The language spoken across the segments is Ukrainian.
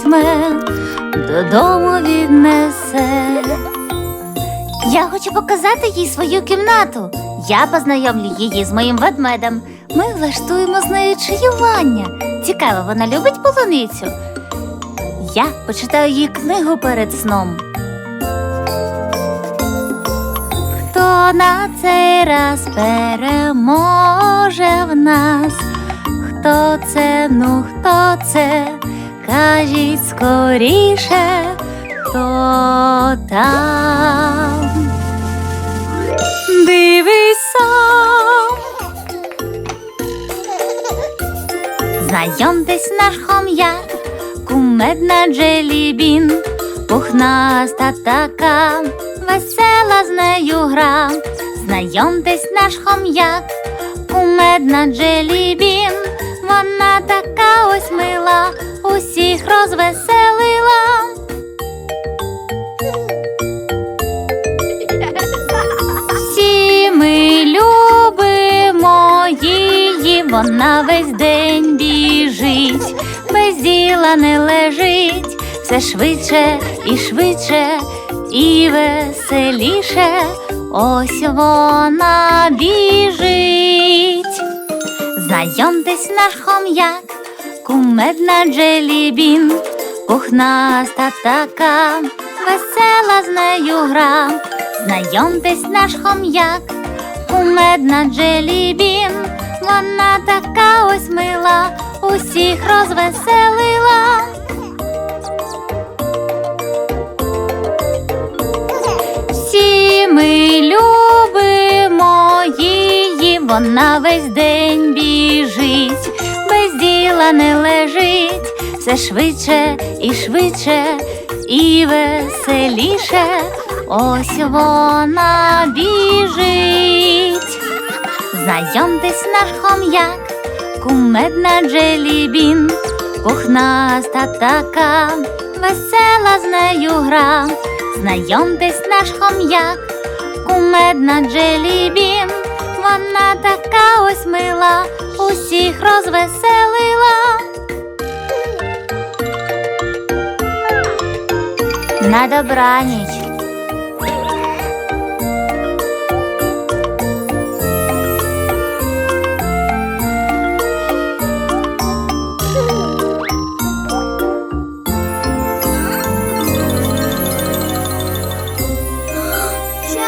візьме, додому віднесе. Я хочу показати їй свою кімнату. Я познайомлю її з моїм ведмедем. Ми влаштуємо з нею чаювання. Цікаво, вона любить полуницю. Я почитаю їй книгу перед сном. Хто на цей раз переможе в нас? Хто це, ну хто це? Кажіть скоріше, хто там? Дивись сам. Знайомтесь наш хом'як, кумедна джелібін, пухнаста така, весела з нею гра. Знайомтесь наш хом'як, кумедна джелібін, вона така ось мила, розвеселила. Всі ми любимо її, вона весь день біжить, без діла не лежить, все швидше і швидше, і веселіше. Ось вона біжить. Знайомтесь наш хом'як, кумедна джелібін, пухнаста така, весела з нею гра. Знайомтесь наш хом'як, кумедна джелібін, вона така ось мила, усіх розвеселила. Всі ми любимо вона весь день все швидше і швидше, і веселіше. Ось вона біжить. Знайомтесь наш хом'як, кумедна джелібін, пухнаста така, весела з нею гра. Знайомтесь наш хом'як, кумедна джелібін, вона така ось мила, усіх розвеселила. На добраніч.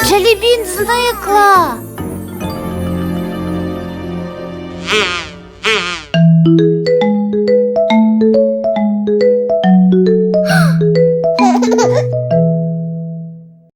Джелібін зникла.